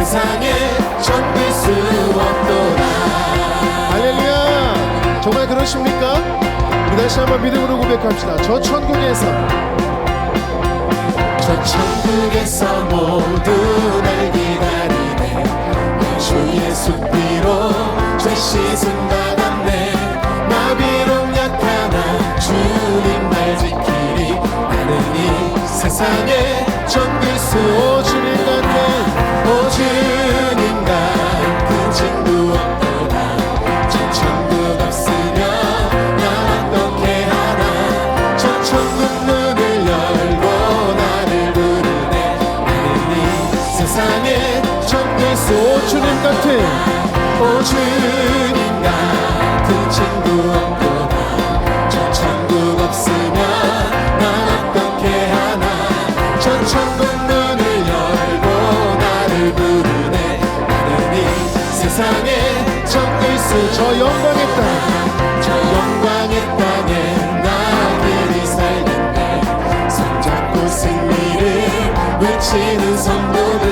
세상에 견딜 수 없도다. 할렐루야. 정말 그러십니까? 우리 다시 한번 믿음으로 고백합시다. 저 천국에서. 저 천국에서 모두 날 기다리네. 예수의 숲비로 죄 씻은 바닷내 나비로 약하나 주님 날 지키리. 나는 이 세상에 전길 수 오지 오 주님 같은 친구 없구나. 저 천국 없 외치는 성도들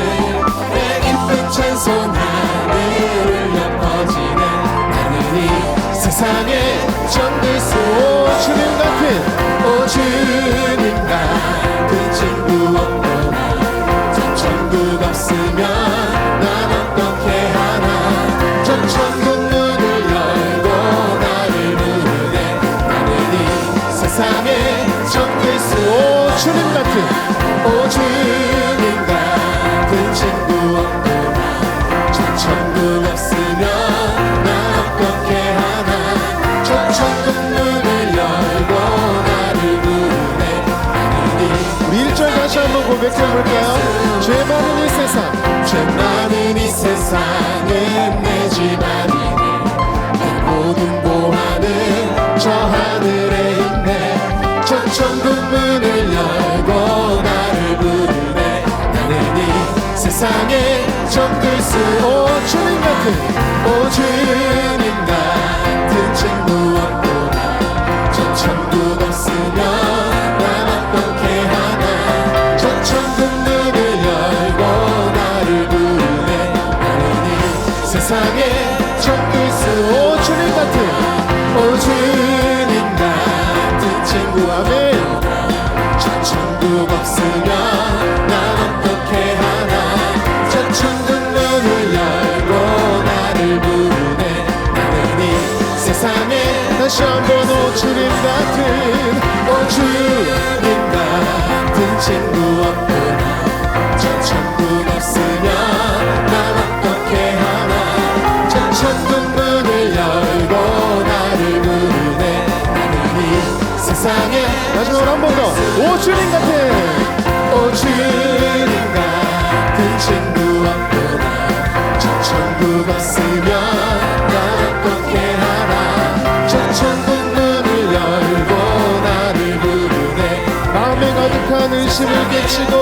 내 기쁜 찬송 하늘을 엿퍼지네 나는 이 세상에 정글 수오 주님 같은 오 주님 같은 친구 없구나 저 천국 없으면 난 어떻게 하나? 저 천국 문을 열고 나를 부르네. 나는 이 세상에 정글 오 주님 같은 오 주님 한번 고백해 볼까요? 죄 많은 이 세상 죄 많은 이 세상은 내 집안이네. 내 모든 보화는 저 하늘에 있네. 저 천국 문을 열고 나를 부르네. 나는 이 세상에 정글 수오 오 주님 같은 오 주님 같은 오 주님 같은 친구 없구나. 저 천국 없으면 난 어떻게 하나. 저 천국 문을 열고 나를 부르네. 나는 이 세상에 마지막으로 한 번 더. 오 주님 같은. 오 주님 같은 친구 없구나. 저 천국 없으면 의심을 깨치고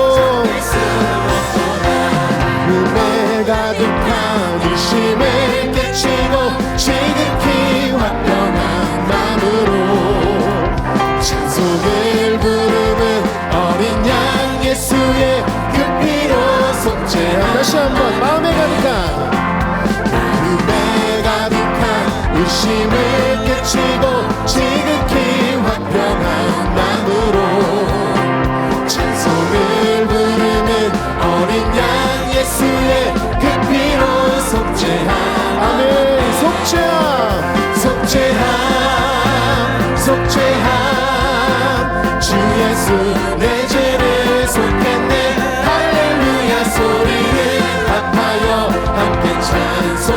꿈에 가득한 의심을 깨치고 지극히 화평한 마음으로 찬송을 부르는 어린 양 예수의 그 피로 속죄한 다시 한번 마음에 가득한 꿈에 가득한 의심을 깨치고 지극히 화평한 마음으로 예수의 그 피로 속죄한 아멘. 속죄함. 속죄함 속죄함. 주 예수 내 죄를 속했네. 할렐루야 소리를 합하여 함께 찬송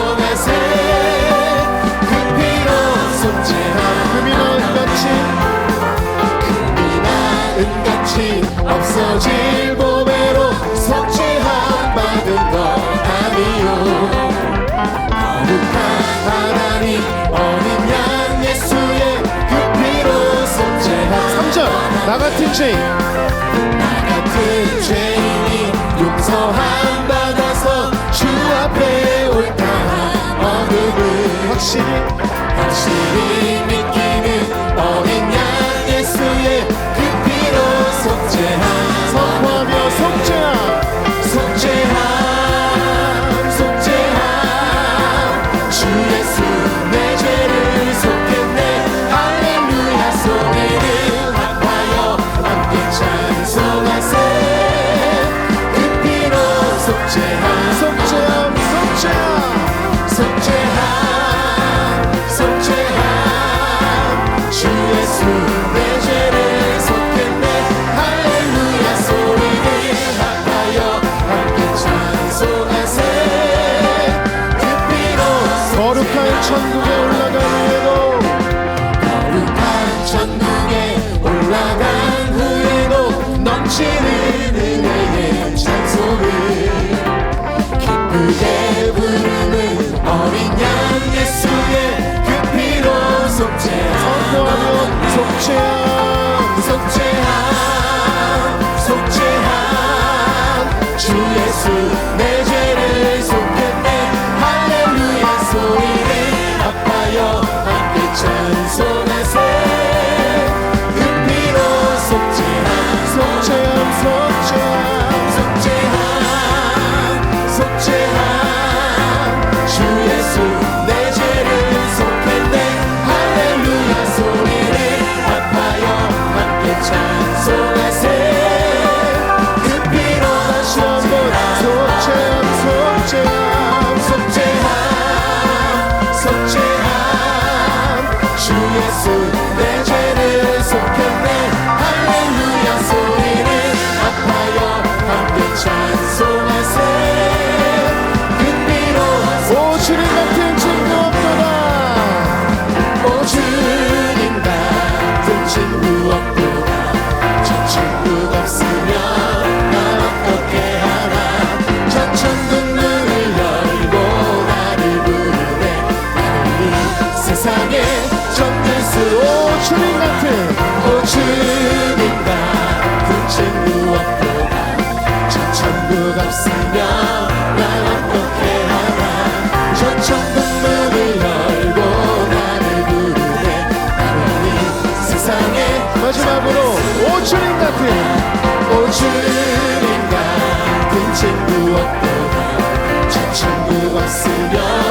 나 같은 죄인. 나 같은 죄인이 용서함 받아서 주 앞에 옳다한 어둠을 확실히. 확실히 속죄함 속죄함 속죄함 속죄함 속죄함. 주 예수 내 죄를 속겠네. 할렐루야 소리를 합하여 함께 찬송하세. 그 피로 거룩한 천국에 이제 부르는 어린 양 예수의 그 피로 속죄함. 속죄함. 속죄함. 속죄함. 주 예수 주님과 그 친구 없도다. 저 천국 없으면 난 어떻게 하나? 저 천국 문을 열고 나를 부르네 나는 이 세상에 마지막으로 오 주님 같은 오 주님과 그 친구 없도다. 저 천국 없으면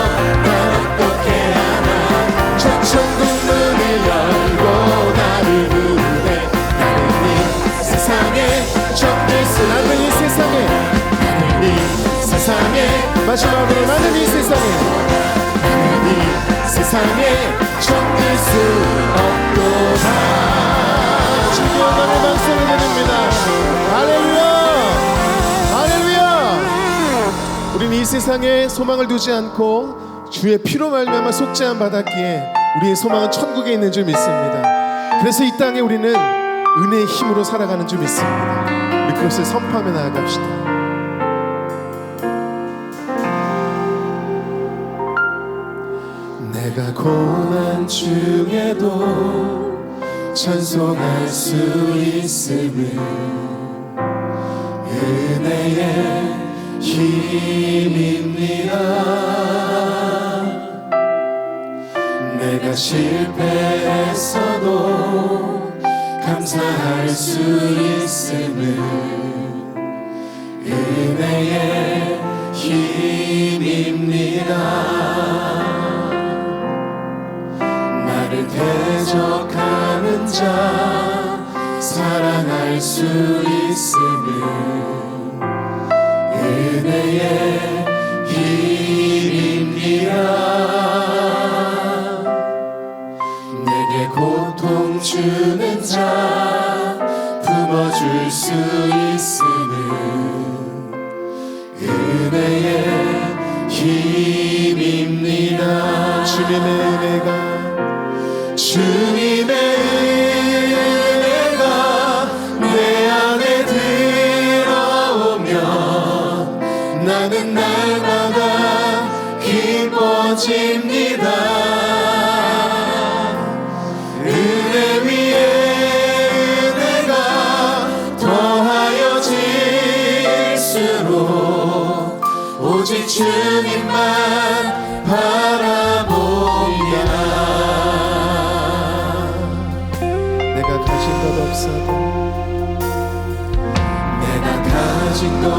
세상에 마지막으로 나는 이 세상에. 이 세상에 적될 수 없도다. 영광을 박수를 드립니다. 할렐루야! 할렐루야! 우린 이 세상에 소망을 두지 않고 주의 피로 말미암아 속죄함 받았기에 우리의 소망은 천국에 있는 줄 믿습니다. 그래서 이 땅에 우리는 은혜의 힘으로 살아가는 줄 믿습니다. 우리 그것을 선포하며 나아갑시다 내가 고난 중에도 찬송할 수 있음을 은혜의 힘입니다. 내가 실패했어도 감사할 수 있음을 은혜의 힘입니다 대적하는 자 사랑할 수 있음을. 은혜의 힘입니다. 내게 고통 주는 자 품어줄 수 있음을. 은혜의 힘입니다. 주님의 은혜가 주님의 은혜가 내 안에 들어오면 나는 날마다 기뻐집니다. 은혜 위에 은혜가 더하여질수록 오직 주님만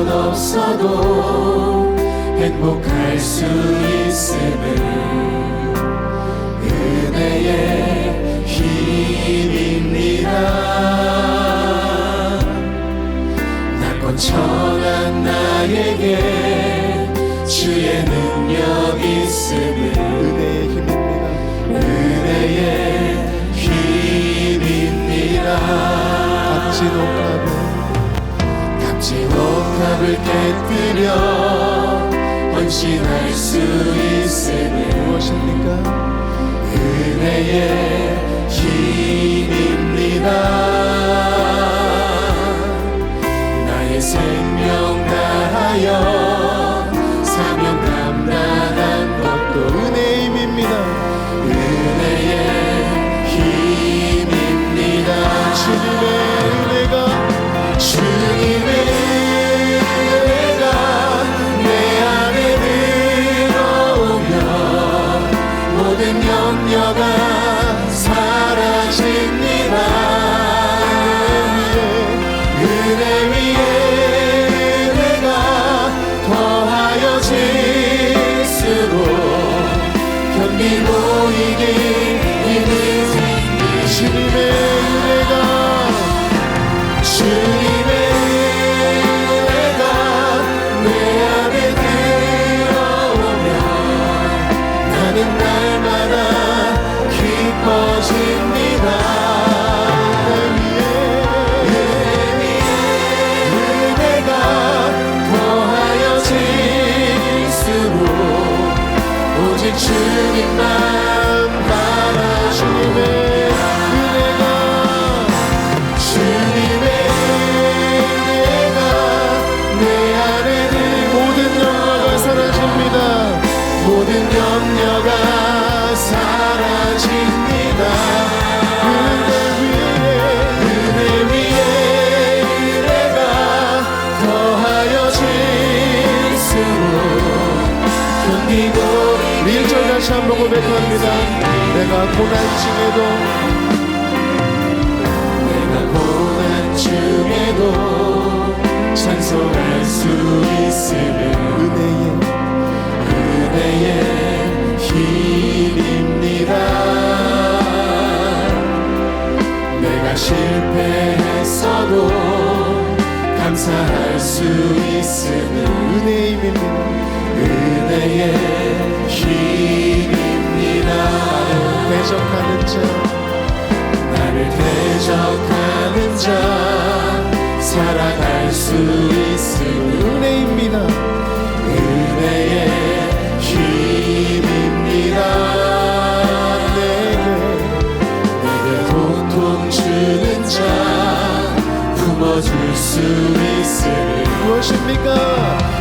것 없어도 행복할 수 있음을 은혜의 힘입니다. 낮고 천한 나에게 주의 능력 있음을 은혜의 힘입니다. 은혜의 힘입니다 옷값을 깨뜨려 헌신할 수 있음을 무엇입니까? 은혜의 힘입니다 더 한번 고백합니다. 내가 고난 중에도 내가 고난 중에도 찬송할 수 있음은 은혜의 은혜의 힘입니다. 내가 실패했어도 감사할 수 있음은 은혜의 힘입니다 은혜의 힘입니다. 대적하는 자. 나를 대적하는 자 살아갈 수 있음은 은혜입니다. 은혜의 힘입니다. 내게 내게 고통 주는 자 품어줄 수 있음을 무엇입니까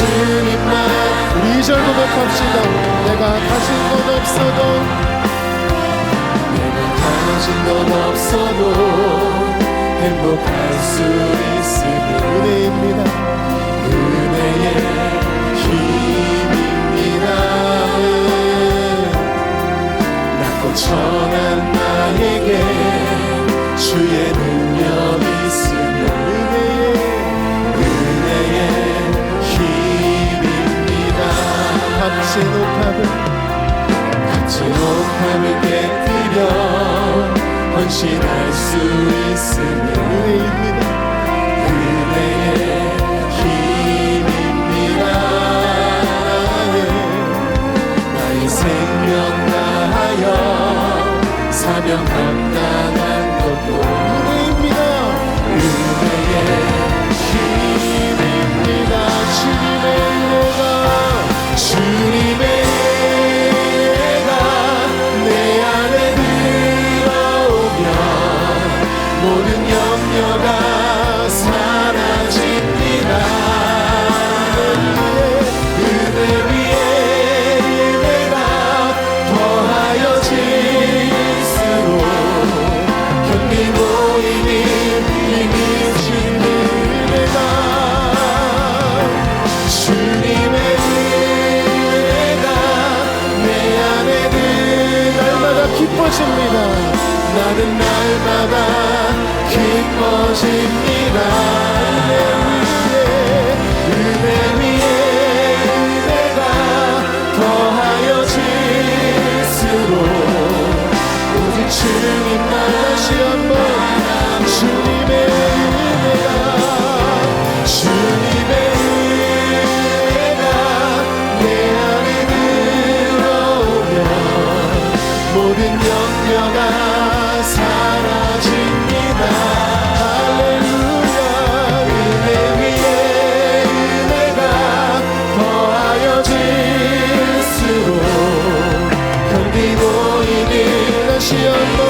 주님만 이절 고백합시다. 내가 가진 것 없어도 가진 건 없어도 행복할 수 있음을 은혜입니다. 은혜의 힘입니다. 낮고 천한 나에게 주의 능력 있으며 은혜의 은혜의 힘입니다. 값진 옥합을 같이 옥함을 깨뜨려 헌신할 수 있음을 은혜입니다 은혜의 힘입니다. 나의 생명 다하여 사명 감 다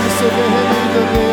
고백합시다 어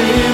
sin.